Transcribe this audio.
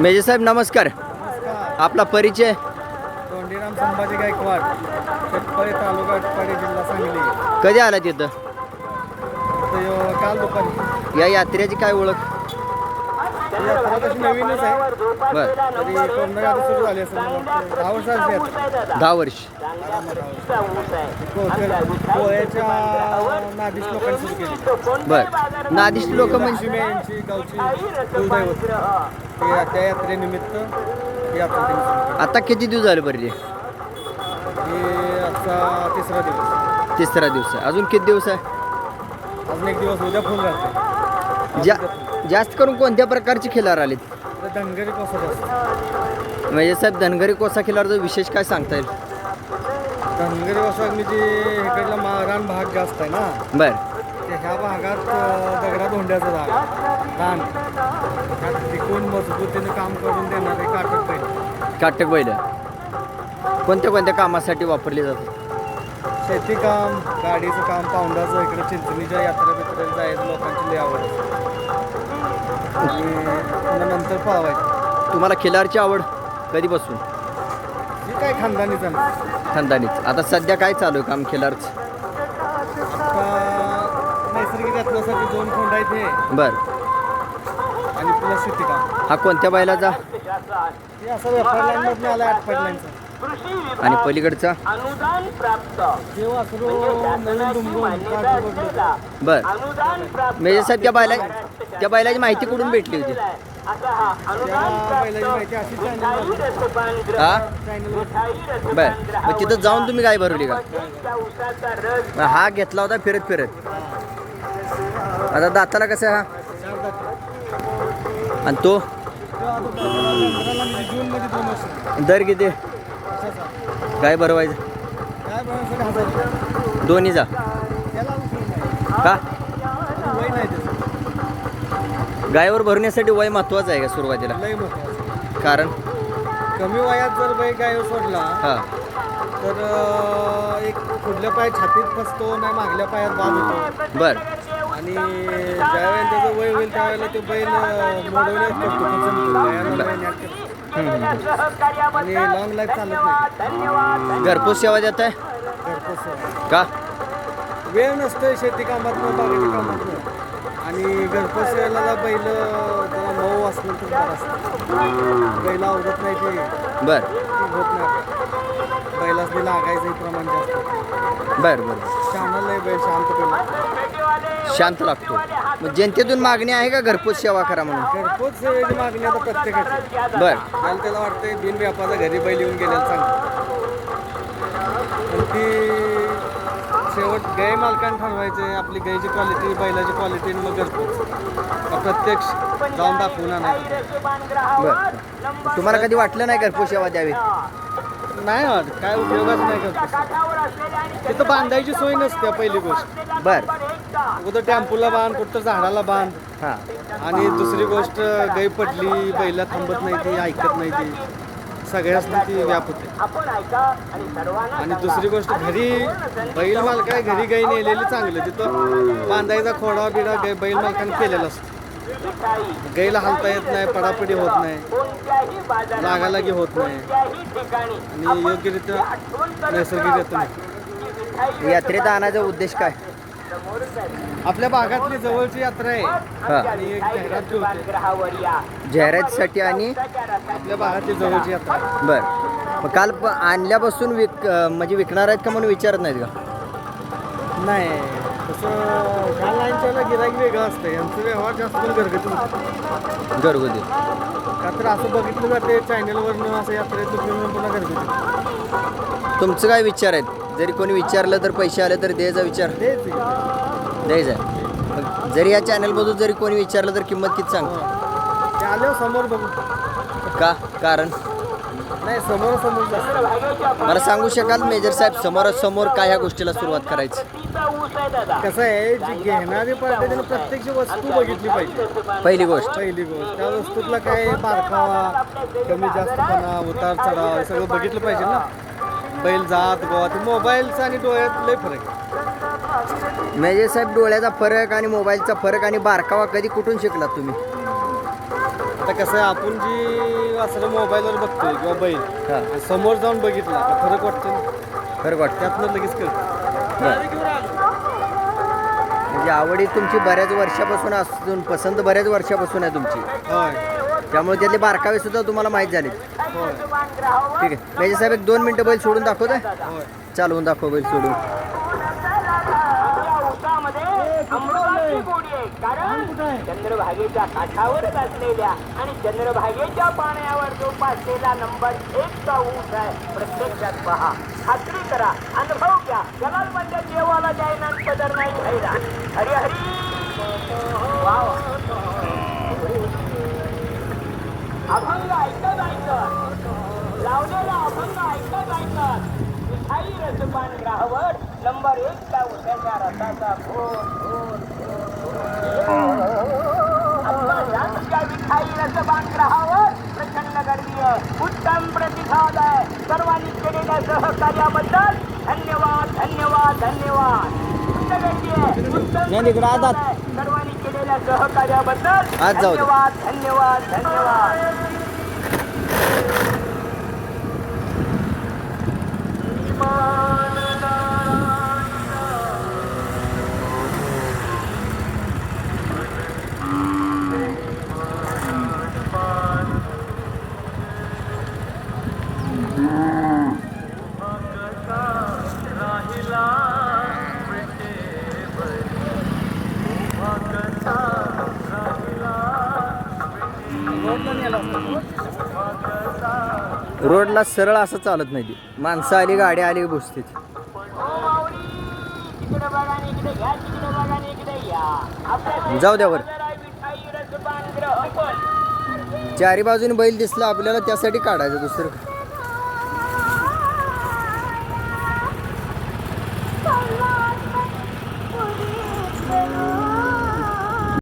मेजे साहेब नमस्कार. आपला परिचय? तोंडीराम संभाजी गायकवाड शेतकरी तालुका जिल्हा सांगली. कधी आला तिथं? तर यो काल दुपारी. या यात्रेची काय ओळख? ही यात्रा तशी नवीनच आहे. बर. तरी कोरोना आता सुरू झाली असेल. मला वाटतं दहा वर्ष दहा वर्ष. बर. नादिश लोक म्हणजे ते त्या यात्रेनिमित्त आता किती दिवस झाले बरं ही आजचा तिसरा दिवस. तिसरा दिवस आहे. अजून किती दिवस आहे? अजून एक दिवस उद्या फुल राहते. जा जास्त करून कोणत्या प्रकारचे खिलार आलेत? धनगरी कसं म्हणजे साहेब धनगरी कोसा खिलारचा विशेष काय सांगता येईल? धनगरी वसाग्नीची इकडला मारान भाग जास्त आहे ना? बर. ते ह्या भागात अ, दगडा धोंड्याचं झाड रान. त्यात टिकून मजबूतीने काम करून देणारे काटक पहिले काटक बैल. कोणत्या कोणत्या कामासाठी वापरले जातात? शेती काम गाडीचं काम पाऊंडाचं इकडे चिंचणीच्या यात्रा बित्रेला जायचं लोकांची लई आवड आणि पुन्हा नंतर पावायची तुम्हाला खिलारची आवड कधीपासून? काय खानदानीच आहे ना. खानदानीच. आता सध्या काय चालू आहे काम खिलारचं आता नैसर्गिक यात्रेसाठी दोन खोंड आहेत हे. बर. आणि प्लस शेती काम हा कोणत्या बैलाचा हे असं व्यापार लाईनमधून आला आठ लाईनचं आणि पलीकडचा? हे नवीन काजू बदलून. बर. अनुदान प्राप्त. मेजर साहेब त्या बैला त्या बैलाची माहिती कुठून भेटली होती? हा बर. मग तिथं जाऊन तुम्ही काय भरवली का? हा घेतला होता फिरत फिरत. आता दाताला कसं आहे हा? आणि तो? दर किती? काय भरवायचं? काय बनवायचं हजार रुपये. दोन्हीचा. त्याला उशीर नाही. का अजून वय नाही त्याचं गायवर भरण्यासाठी वय महत्वाचं आहे का सुरुवातीला? लय कारण? कमी वयात जर बाई गाय सोडला हा. तर अं, एक पुढल्या पायात छातीत फसतो नाही मागल्या पायात बाद होतो. बर. आणि ज्यावेळेला त्याचं वय होईल त्यावेळेला ते बैल अं, मोडवण्यात करतो करतो. आणि लॉंग लाईफ चालत नाही. घरपोच सेवा देत आहे घरपोच सेवा. का? वेळ नसतोय शेती कामातनं बागेच्या कामातनं आणि घरपोच सेवेला बैल जरा मऊ असलं तर बरं असतं बैल आवडत नाही ते. बर. होत नाही. लागायचं प्रमाण जास्त. बर बर. बैल शांत शांत लागतो. मग जनतेतून मागणी आहे का घरपोच सेवा करा म्हणून? घरपोच सेवेची मागणी आता प्रत्येकाची. बर. त्याला त्याला वाटतंय बिन व्यापाचा घरी बैल येऊन गेलेलं चांगलं. पण ती शेवट गाय मालकाने ठरवायचे आपली गायची क्वालिटी बैलाची क्वालिटी मग घरपोच. का प्रत्यक्ष जाऊन दाखवून आणायचं. बर. तुम्हाला कधी वाटलं नाही घरपोच सेवा द्यावी? नाही वाटत. काय उपयोगाच नाही करत तिथं बांधायची सोय नसते पहिली गोष्ट. बर. कुठं टेम्पूला बांध कुठं झाडाला बांध. हां. आणि दुसरी गोष्ट गाई पडली बैला थांबत नाही ती ऐकत नाही ती. सगळ्याच ती व्याप होते आपण ऐका आणि सर्वांना आणि दुसरी गोष्ट घरी बैल मालका घरी गाई नेलेली चांगलं. तिथं बांधायचा खोडा बिडा बैल मालकाने केलेला असतो. गाईला हालता येत नाही पडापडी होत नाही. कोणत्याही बाजारात लागालागी होत नाही. आणि योग्यरित्या नैसर्गिकरित्या नाही. यात्रेचा आणायचा उद्देश काय? आपल्या भागातली जवळची यात्रा आहे. जाहिरातीसाठी आणि आपल्या भागातली जवळची यात्रा. बर. मग काल प- आणल्यापासून विक म्हणजे विकणार आहेत का म्हणून विचारत नाहीत का? नाही. तसं लाईनच्याला गिराईक वेगळं असतं यांचं व्यवहार जास्त घरगुती. घरगुती. का तर असं बघितलं जाते चॅनलवरनं असं यात्रेतून फिरून पुन्हा घरगुती तुमचं काय विचार आहेत? जरी कोणी विचारलं तर पैसे आले तर द्यायचा विचार. द्यायचा आहे. जरी या चॅनलमधून जरी कोणी विचारलं तर किंमत किती सांग ते आल्यावर समोर बघू. का? कारण? नाही समोर समोर मला सांगू शकाल मेजर साहेब समोरासमोर काय ह्या गोष्टीला सुरुवात करायची? ऊस आहे दादा. कसं आहे जी घेणारी पार्टी त्याने प्रत्यक्ष वस्तू बघितली पाहिजे. पहिली गोष्ट. पहिली गोष्ट. त्या वस्तूतला काय बारकावा कमी जास्तपणा उतार चढाव हे सगळं बघितलं पाहिजे ना. बैल जात गोवा ते मोबाईलचा आणि डोळ्यात लय फरक आहे. मेजर साहेब डोळ्याचा फरक आणि मोबाईलचा फरक आणि बारकावा कधी कुठून शिकलात तुम्ही? आता कसं आहे आपण जी वासरं मोबाईलवर बघतोय किंवा बैल हा. आणि समोर जाऊन बघितला फरक वाटतो ना. खरं वाटतं. त्यातनं लगेच कळतं. म्हणजे आवडी तुमची बऱ्याच वर्षापासून असून पसंत बऱ्याच वर्षापासून आहे तुमची. होय. त्यामुळे त्यातले बारकावे सुद्धा तुम्हाला माहीत झाले होय. ठीक आहे. मेजे साहेब एक दोन मिनटं बैल सोडून दाखवत होय. चालवून दाखव बैल सोडून. या ऊसामध्ये अमृताची गोडी आहे. कारण चंद्रभागेच्या काठावरच असलेल्या आणि चंद्रभागेच्या पाण्यावर नंबर एकचा ऊस आहे. प्रत्यक्षात पहा. खात्री करा. अनुभव घ्या. जलाल हरी हरी. वा अभंग ऐकत ऐकत. लावलेला अभंग ऐकत ऐकत. मिठाई रसपान ग्राहवर नंबर एक त्या उद्याच्या रसाचा मिठाई रसपान ग्राहवर प्रचंड गर्दीय उत्तम प्रतिसाद आहे. सर्वांनी केलेल्या सहकार्याबद्दल धन्यवाद धन्यवाद धन्यवाद. सर्वांनी केलेल्या सहकार्याबद्दल. धन्यवाद धन्यवाद धन्यवाद रोडला सरळ असं चालत नाही ती. माणसं आली गाडी आली बसते जाऊ द्या वर. चारी बाजूने बैल दिसला आपल्याला त्यासाठी काढायचं दुसरं